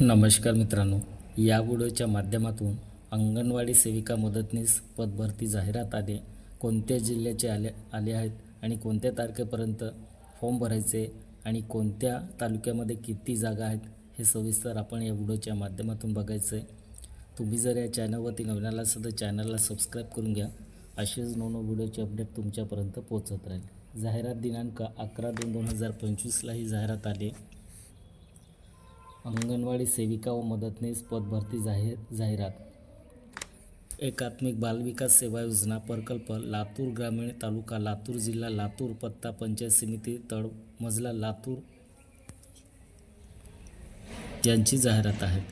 नमस्कार मित्रांनो या व्हिडिओच्या माध्यमातून अंगणवाडी सेविका मदतनीस पदभरती जाहिरात आले कोणत्या जिल्ह्याचे आले आले आहेत आणि कोणत्या तारखेपर्यंत फॉर्म भरायचे आणि कोणत्या तालुक्यामध्ये किती जागा आहेत हे सविस्तर आपण या व्हिडिओच्या माध्यमातून बघायचं आहे तुम्ही जर या चॅनलवरती नवीन आला असाल तर चॅनलला सबस्क्राईब करून घ्या. असेच नवनव व्हिडिओचे अपडेट तुमच्यापर्यंत पोहोचत राहील. जाहिरात दिनांक अकरा दोन दोन हजार पंचवीसला ही जाहिरात आली. अंगणवाडी सेविका व मदतनीस पदभरती जाहीर जाहिरात. एकात्मिक बालविकास सेवा योजना प्रकल्प लातूर ग्रामीण तालुका लातूर जिल्हा लातूर पत्ता पंचायत समिती तळ मजला लातूर यांची जाहिरात आहे.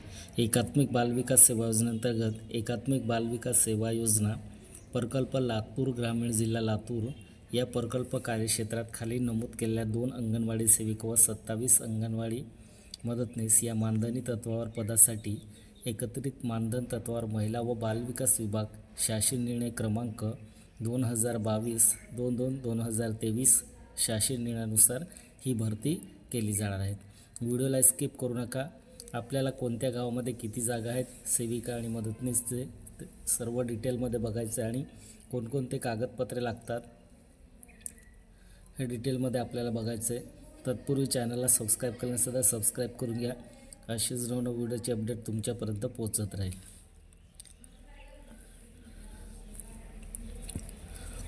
एकात्मिक बालविकास सेवा योजनेअंतर्गत एकात्मिक बालविकास सेवा योजना प्रकल्प लातूर ग्रामीण जिल्हा लातूर या प्रकल्प कार्यक्षेत्रात खाली नमूद केलेल्या दोन अंगणवाडी सेविका व सत्तावीस अंगणवाडी मदतनीस या मानधनी तत्वावर पदासाठी एकत्रित मानधन तत्वावर महिला व बालविकास विभाग शासन निर्णय क्रमांक दोन हजार बावीस दोन दोन दोन हजार तेवीस शासन निर्णयानुसार ही भरती केली जाणार आहे. व्हिडिओला स्किप करू नका. आपल्याला कोणत्या गावामध्ये किती जागा आहेत सेविका आणि मदतनीसचे ते सर्व डिटेलमध्ये बघायचं आहे आणि कोणकोणते कागदपत्रे लागतात हे डिटेलमध्ये आपल्याला बघायचं आहे. तत्पूर्वी चॅनलला सबस्क्राईब केलं सबस्क्राईब करून घ्या. अशीच नवनव व्हिडिओची अपडेट तुमच्यापर्यंत पोहोचत राहील.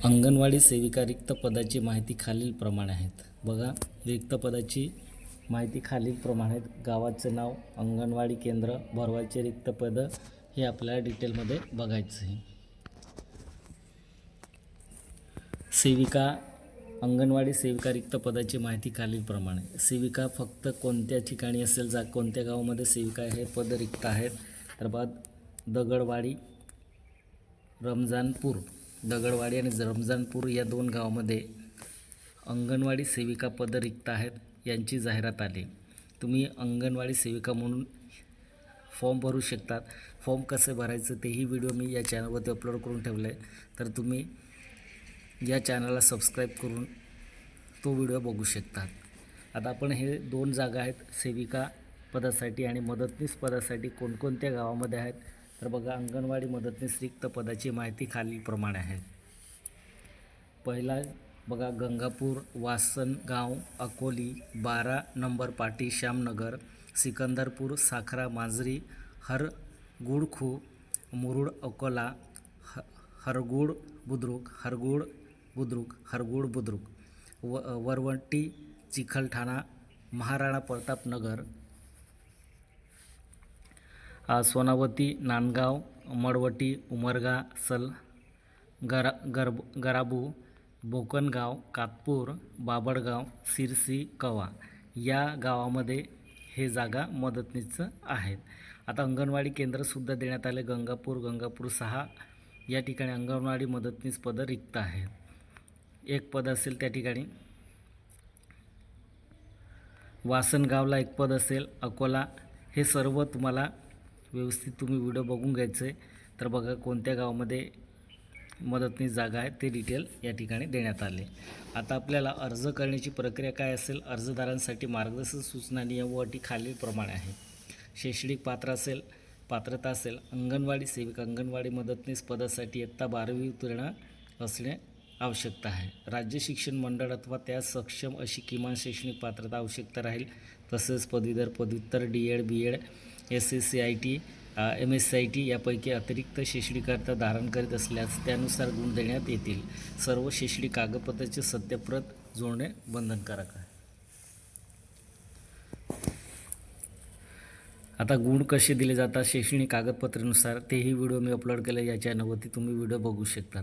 अंगणवाडी सेविका रिक्त पदाची माहिती खालीलप्रमाणे आहेत. बघा रिक्त पदाची माहिती खालीलप्रमाणे आहेत. गावाचं नाव अंगणवाडी केंद्र भरवायचे रिक्त पद हे आपल्याला डिटेलमध्ये बघायचं आहे सेविका अंगणवाडी सेविका रिक्त पदाची माहिती खालीलप्रमाणे. सेविका फक्त कोणत्या ठिकाणी असेल जा कोणत्या गावामध्ये सेविका हे पद रिक्त आहेत. तर बाद दगडवाडी रमजानपूर. दगडवाडी आणि रमजानपूर या दोन गावामध्ये अंगणवाडी सेविका पद रिक्त आहेत यांची जाहिरात आली. तुम्ही अंगणवाडी सेविका म्हणून फॉर्म भरू शकतात फॉर्म कसे भरायचं तेही व्हिडिओ मी या चॅनलवरती अपलोड करून ठेवलं आहे तर तुम्ही या चॅनलला सबस्क्राईब करून तो व्हिडिओ बघू शकतात. आता आपण हे दोन जागा आहेत सेविका पदासाठी आणि मदतनीस पदासाठी कोणकोणत्या गावामध्ये आहेत? तर बघा अंगणवाडी मदतनीस रिक्त पदाची माहिती खालीलप्रमाणे आहे. पहिला बघा गंगापूर वासनगाव अकोली बारा नंबर पाटी श्यामनगर सिकंदरपूर साखरा मांजरी हरगुडखू मुरुड अकोला ह हरगुड बुद्रुक हरगुड बुद्रुक हरगुड बुद्रुक व वरवंटी चिखलठाणा महाराणा प्रताप नगर सोनावती नांदगाव मडवटी उमरगा सल गरा गरब गराबू बोकनगाव कातपूर बाबडगाव सिरसी कवा या गावामध्ये हे जागा मदतनीचं आहेत. आता अंगणवाडी केंद्रसुद्धा देण्यात आले. गंगापूर गंगापूर सहा या ठिकाणी अंगणवाडी मदतनीस पदं रिक्त आहेत. एक पद असेल त्या ठिकाणी. वासनगावला एक पद असेल अकोला. हे सर्व तुम्हाला व्यवस्थित तुम्ही व्हिडिओ बघून घ्यायचं आहे तर बघा कोणत्या गावामध्ये मदतनीस जागा आहे ते डिटेल या ठिकाणी देण्यात आले. आता आपल्याला अर्ज करण्याची प्रक्रिया काय असेल अर्जदारांसाठी मार्गदर्शक सूचना नियम व अटी खालीलप्रमाणे आहे. शैक्षणिक पात्र असेल पात्रता असेल अंगणवाडी सेविका अंगणवाडी मदतनीस पदासाठी इयत्ता बारावी उत्तीर्ण असणे आवश्यकता आहे. राज्य शिक्षण मंडळ अथवा त्यास सक्षम अशी किमान शैक्षणिक पात्रता आवश्यकता राहील. तसेच पदवीधर पदव्युत्तर D Ed B Ed S S C I T M S C I T यापैकी अतिरिक्त शैक्षणिक धारण करीत असल्यास त्यानुसार गुण देण्यात येतील. सर्व शैक्षणिक कागदपत्राचे सत्यप्रत जोडणे बंधनकारक आहे. आता गुण कसे दिले जातात? शैक्षणिक कागदपत्रानुसार तेही व्हिडिओ मी अपलोड केले या चॅनलवरती तुम्ही व्हिडिओ बघू शकता.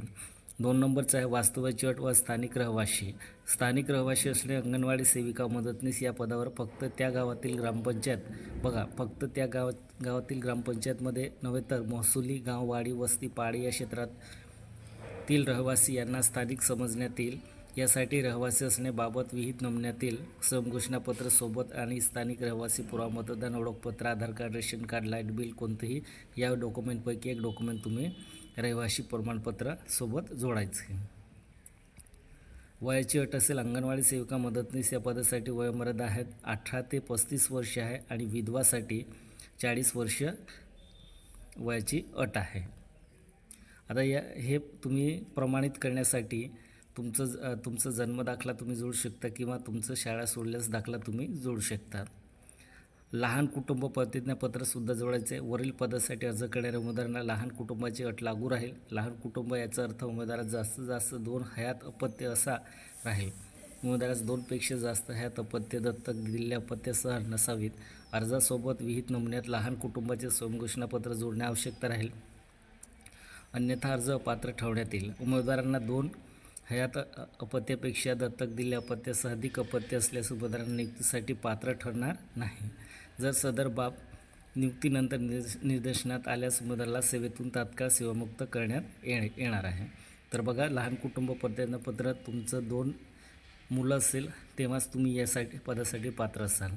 दोन नंबरचा आहे वास्तवाची अट व स्थानिक रहिवाशी. स्थानिक रहिवाशी असणे अंगणवाडी सेविका मदतनीस या पदावर फक्त त्या गावातील ग्रामपंचायत. बघा फक्त त्या गाव गावातील ग्रामपंचायतमध्ये नव्हे तर महसुली गाववाडी वस्ती पाडी या क्षेत्रातील रहिवासी यांना स्थानिक समजण्यात येईल यासाठी रहिवासी असण्याबाबत विहित नमुन्यातील संघोषणापत्र सोबत आणि स्थानिक रहिवासी पुरावा मतदान ओळखपत्र Aadhaar card ration card light bill कोणतेही या डॉक्युमेंटपैकी एक डॉक्युमेंट तुम्ही रहिवासी प्रमाणपत्रासोबत जोडायचे. वयाची अट असेल अंगणवाडी सेविका मदतनीस या पदासाठी वयोमर्यादा आहेत अठरा ते पस्तीस वर्ष आहे आणि विधवासाठी चाळीस वर्ष वयाची अट आहे. आता या हे तुम्ही प्रमाणित करण्यासाठी तुमचं ज- तुमचं जन्मदाखला तुम्ही जोडू शकता किंवा तुमचं शाळा सोडल्यास दाखला तुम्ही जोडू शकता. लहान कुटुंब प्रतिज्ञापत्रसुद्धा जोडायचे आहे. वरील पदासाठी अर्ज करणाऱ्या उमेदवारांना लहान कुटुंबाची अट लागू राहील. लहान कुटुंब याचा अर्थ उमेदवारात जास्तीत जास्त दोन हयात अपत्य असा राहील. उमेदवारास दोनपेक्षा जास्त हयात अपत्य दत्तक दिलेल्या अपत्यासह नसावीत. अर्जासोबत विहित नमुन्यात लहान कुटुंबाचे स्वयंघोषणापत्र जोडणे आवश्यकता राहील. अन्यथा अर्ज अपात्र ठेवण्यात येईल. उमेदवारांना दोन हयात अपत्यापेक्षा दत्तक दिले अपत्यासह अधिक अपत्य असल्यास उमेदवारांना नियुक्तीसाठी पात्र ठरणार नाही. जर सदर बाब नियुक्तीनंतर निर्देश निदर्शनात आल्यास मदरला सेवेतून तात्काळ सेवामुक्त करण्यात येणे येणार आहे. तर बघा लहान कुटुंब प्रतिज्ञापत्र तुमचं दोन मुलं असेल तेव्हाच तुम्ही यासाठी पदासाठी पात्र असाल.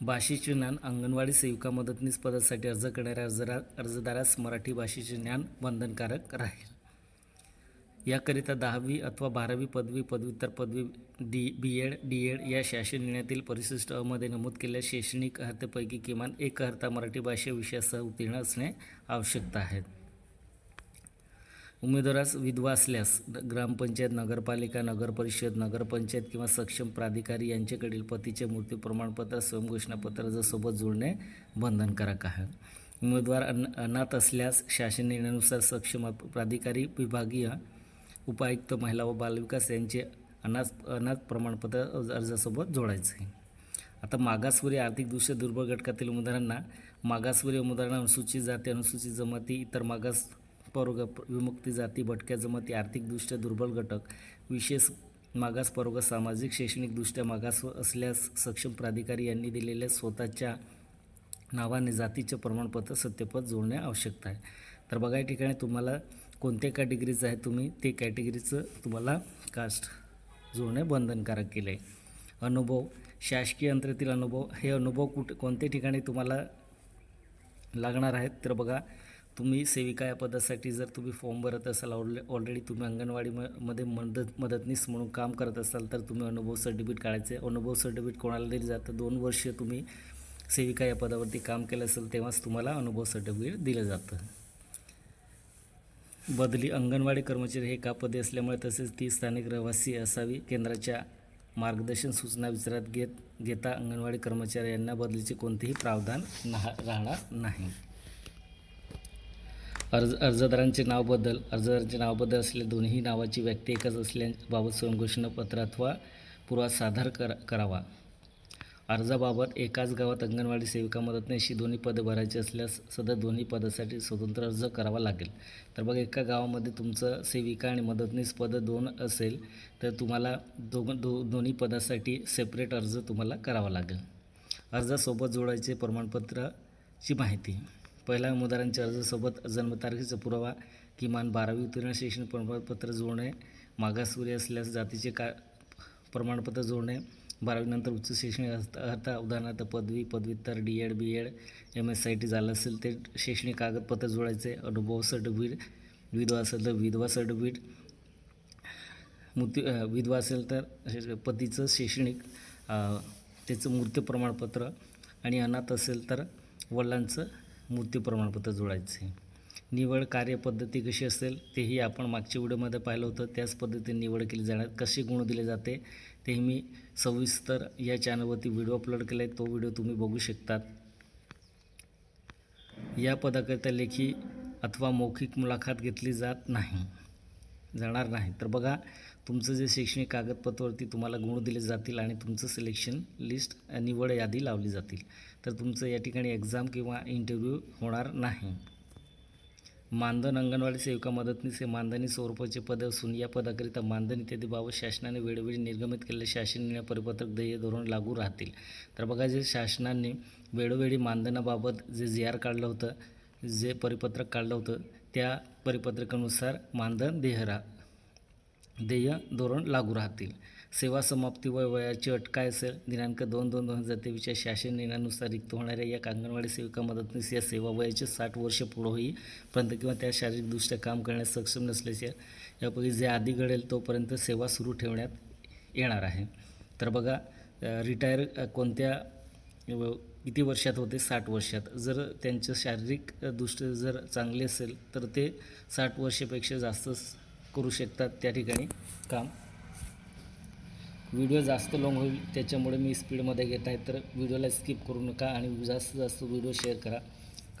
भाषेचे ज्ञान अंगणवाडी सेविका मदतनीस पदासाठी अर्ज करणाऱ्या अर्जरा अर्जदारास मराठी भाषेचे ज्ञान बंधनकारक राहील. याकरिता दहावी अथवा बारावी पदवी पदव्युत्तर पदवी D B Ed D Ed या शासन निर्णयातील परिशिष्ट अमध्ये नमूद केलेल्या शैक्षणिक अर्हतेपैकी किमान एक अर्हता मराठी भाषा विषयासह उत्तीर्ण असणे आवश्यकता आहे. उमेदवारास विधवा असल्यास ग्रामपंचायत नगरपालिका नगरपरिषद नगरपंचायत किंवा सक्षम प्राधिकारी यांच्याकडील पतीचे मृत्यू प्रमाणपत्र स्वयंघोषणापत्र सोबत जोडणे बंधनकारक आहे. उमेदवार अन अनाथ असल्यास शासन निर्णयानुसार सक्षम प्राधिकारी विभागीय उपायुक्त महिला व बालविकास यांचे अनाज अनाज प्रमाणपत्र अर्जासोबत जोडायचे आहे. आता मागासवर्गीय आर्थिकदृष्ट्या दुर्बल घटकातील उमेदवारांना मागासवर्गीय उमेदवारांना अनुसूचित जाती अनुसूचित जमाती इतर मागास प्रवर्ग विमुक्ती जाती भटक्या जमाती आर्थिकदृष्ट्या दुर्बल घटक विशेष मागास प्रवर्ग सामाजिक शैक्षणिकदृष्ट्या मागास असल्यास सक्षम प्राधिकारी यांनी दिलेल्या स्वतःच्या नावाने जातीचे प्रमाणपत्र सत्यपद जोडणे आवश्यकता आहे. तर बघा या ठिकाणी तुम्हाला कोणत्या कॅटेगरीचं आहे तुम्ही? ते कॅटेगरीचं तुम्हाला कास्ट जोडणे बंधनकारक केलं आहे अनुभव शासकीय यंत्रातील अनुभव हे अनुभव कुठे कोणत्या ठिकाणी तुम्हाला लागणार आहेत? तर बघा तुम्ही सेविका या पदासाठी जर तुम्ही फॉर्म भरत असाल ऑलरे ऑलरेडी तुम्ही अंगणवाडी म मध्ये मदत मदतनीस म्हणून काम करत असाल तर तुम्ही अनुभव सर्टिफिकेट काढायचे. अनुभव सर्टिफिकेट कोणाला दिलं जातं. दोन वर्ष तुम्ही सेविका या पदावरती काम केलं असेल तेव्हाच तुम्हाला अनुभव सर्टिफिकेट दिलं जातं. बदली अंगणवाडी कर्मचारी हे का पदे असल्यामुळे तसेच ती स्थानिक रहिवासी असावी. केंद्राच्या मार्गदर्शन सूचना विचारात घेत घेता अंगणवाडी कर्मचारी यांना बदलीचे कोणतेही प्रावधान नहा राहणार नाही. अर्ज अर्जदारांचे नाव बदल. अर्जदारांचे नाव बदल असलेल्या दोन्ही नावाची व्यक्ती एकच असल्याबाबत स्वयंघोषणापत्र अथवा पुरावा सादर कर करावा. अर्जाबाबत एकाच गावात अंगणवाडी सेविका मदतनीशी दोन्ही पदं भरायची असल्यास सदर दोन्ही पदासाठी स्वतंत्र अर्ज करावा लागेल. तर बघा एका गावामध्ये तुमचं सेविका आणि मदतनीस पदं दोन असेल तर तुम्हाला दोघं दो दोन्ही पदासाठी सेपरेट अर्ज तुम्हाला करावा लागेल. अर्जासोबत जोडायचे प्रमाणपत्राची माहिती. पहिल्या उमेदवारांच्या अर्जासोबत जन्मतारखेचा पुरावा किमान बारावी उत्तीर्ण शैक्षणिक प्रमाणपत्र जोडणे मागासवर्गीय असल्यास जातीचे का प्रमाणपत्र जोडणे बारावीनंतर उच्च शैक्षणिक अर्हता उदाहरणार्थ पदवी पदव्युत्तर D Ed B Ed M S I T झालं असेल ते शैक्षणिक कागदपत्र जोडायचे अनुभव सर्टिफिकेट विधवा असेल तर विधवा सर्टिफिकेट मृत्यू विधवा असेल तर पतीचं शैक्षणिक त्याचं मृत्यू प्रमाणपत्र आणि अनाथ असेल तर वडिलांचं मृत्यू प्रमाणपत्र जोडायचे आहे निवड कार्यपद्धती कशी असेल तेही आपण मागच्या व्हिडिओमध्ये पाहिलं होतं. त्याच पद्धतीने निवड केली जाणार. कसे गुण दिले जाते ते मी सविस्तर या चॅनलवरती व्हिडिओ अपलोड केला आहे तो व्हिडिओ तुम्ही बघू शकतात. या पदाकरिता लेखी अथवा मौखिक मुलाखत घेतली जात नाही. जाणार नाही. तर बघा तुमचं जे शैक्षणिक कागदपत्रवरती तुम्हाला गुण दिले जातील आणि तुमचं सिलेक्शन लिस्ट निवड यादी लावली जातील. तर तुमचं या ठिकाणी एक्झाम किंवा इंटरव्ह्यू होणार नाही. मानधन अंगणवाडी सेविका मदतनीस हे मानधनी स्वरूपाचे पद असून या पदाकरिता मानधन इत्यादी बाबत शासनाने वेळोवेळी निर्गमित केलेले शासन निर्णय परिपत्रक ध्येय धोरण लागू राहतील. तर बघा जे शासनाने वेळोवेळी मानधनाबाबत जे जी आर काढलं होतं जे परिपत्रक काढलं होतं त्या परिपत्रकानुसार मानधन देह देय धोरण लागू राहतील. सेवा समाप्ती वय वयाची अट काय असेल? दिनांक दोन दोन दोन हजार तेवीसच्या शासन निर्णयानुसार रिक्त होणाऱ्या या अंगणवाडी सेविका मदतनीस या सेवा वयाचे साठ वर्ष पुढं होईपर्यंत किंवा त्या शारीरिकदृष्ट्या काम करण्यास सक्षम नसल्याचे यापैकी जे आधी घडेल तोपर्यंत सेवा सुरू ठेवण्यात येणार आहे. तर बघा रिटायर कोणत्या व किती वर्षात होते? साठ वर्षात. जर त्यांचं शारीरिक दृष्ट जर चांगले असेल तर ते साठ वर्षापेक्षा जास्त करू शकतात त्या ठिकाणी काम. व्हिडिओ जास्त लॉंग होईल त्याच्यामुळे मी स्पीडमध्ये घेत आहे तर व्हिडिओला स्किप करू नका आणि जास्तीत जास्त व्हिडिओ शेअर करा.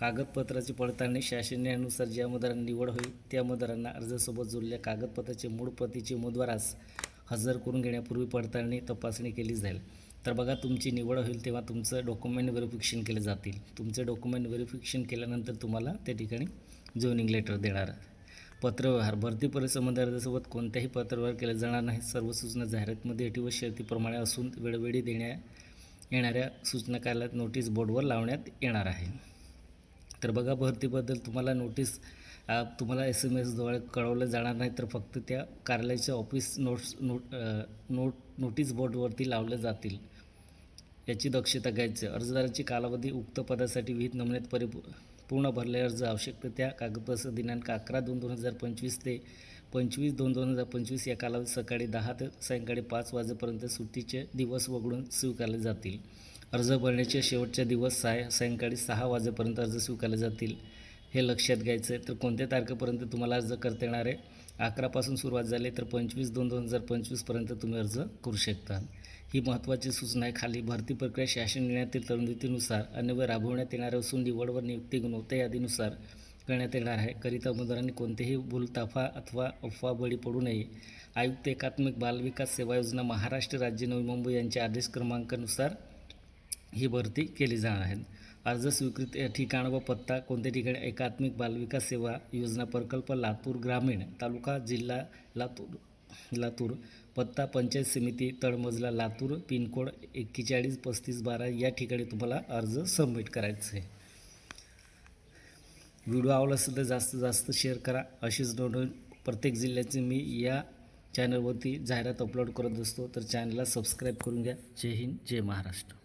कागदपत्राची पडताळणी शासन न्यायानुसार ज्या मतदारांना निवड होईल त्या मतदारांना अर्जासोबत जोडलेल्या कागदपत्राचे मूळ प्रतीचे उमेदवारास हजर करून घेण्यापूर्वी पडताळणी तपासणी केली जाईल. तर बघा तुमची निवड होईल तेव्हा तुमचं डॉक्युमेंट व्हेरिफिकेशन केले जातील. तुमचे डॉक्युमेंट व्हेरिफिकेशन केल्यानंतर तुम्हाला त्या ठिकाणी जॉईनिंग लेटर देणार. पत्रव्यवहार भरती परिसंबंध अर्जासोबत कोणत्याही पत्रव्यवहार केला जाणार नाही. सर्व सूचना जाहिरातमध्ये अटी व शर्तीप्रमाणे असून वेळोवेळी देण्या येणाऱ्या सूचना कार्यालयात नोटीस बोर्डवर लावण्यात येणार आहे. तर बघा भरतीबद्दल तुम्हाला नोटीस तुम्हाला एस एम एसद्वारे कळवलं जाणार नाही तर फक्त त्या कार्यालयाच्या office notes note note notice बोर्डवरती लावले जातील. याची दक्षता घ्यायची अर्जदाराची कालावधी उक्त पदासाठी विहित नमुन्यात परिपू पूर्ण भरले अर्ज आवश्यक त्या कागदपत्र दिनांक अकरा दोन दोन हजार पंचवीस ते पंचवीस दोन दोन हजार पंचवीस या कालावधीत सकाळी दहा ते सायंकाळी पाच वाजेपर्यंत सुट्टीचे दिवस वगळून स्वीकारले जातील. अर्ज भरण्याचे शेवटचे दिवस साय सायंकाळी सहा वाजेपर्यंत अर्ज स्वीकारले जातील हे लक्षात घ्यायचं आहे तर कोणत्या तारखेपर्यंत तुम्हाला अर्ज करता येणार आहे? अकरापासून सुरुवात झाली तर पंचवीस दोन दोन हजार पंचवीसपर्यंत तुम्ही अर्ज करू शकता. ही महत्त्वाची सूचना आहे. खाली भरती प्रक्रिया शासन निर्णयातील तरतुदीनुसार अन्वय राबवण्यात येणार असून निवड व नियुक्ती गुणवत्ता यादीनुसार करण्यात येणार आहे. करिता उमेदवारांनी कोणतेही भूलताफा अथवा अफवा बळी पडू नये. आयुक्त एकात्मिक बालविकास सेवा योजना महाराष्ट्र राज्य नवी मुंबई यांच्या आदेश क्रमांकानुसार ही भरती केली जाणार आहे. अर्ज स्वीकृत ठिकाण व पत्ता कोणत्या ठिकाणी? एकात्मिक बालविकास सेवा योजना प्रकल्प लातूर ग्रामीण तालुका जिल्हा लातूर. लातूर पत्ता पंचायत समिती तळमजला लातूर पिनकोड एक्केचाळीस पस्तीस बारा या ठिकाणी तुम्हाला अर्ज सबमिट करायचा आहे. व्हिडिओ आवडला असेल तर जास्तीत जास्त शेअर करा. अशीच नोंदवून प्रत्येक जिल्ह्याची मी या चॅनलवरती जाहिरात अपलोड करत असतो तर चॅनलला सबस्क्राईब करून घ्या. जय हिंद जय महाराष्ट्र.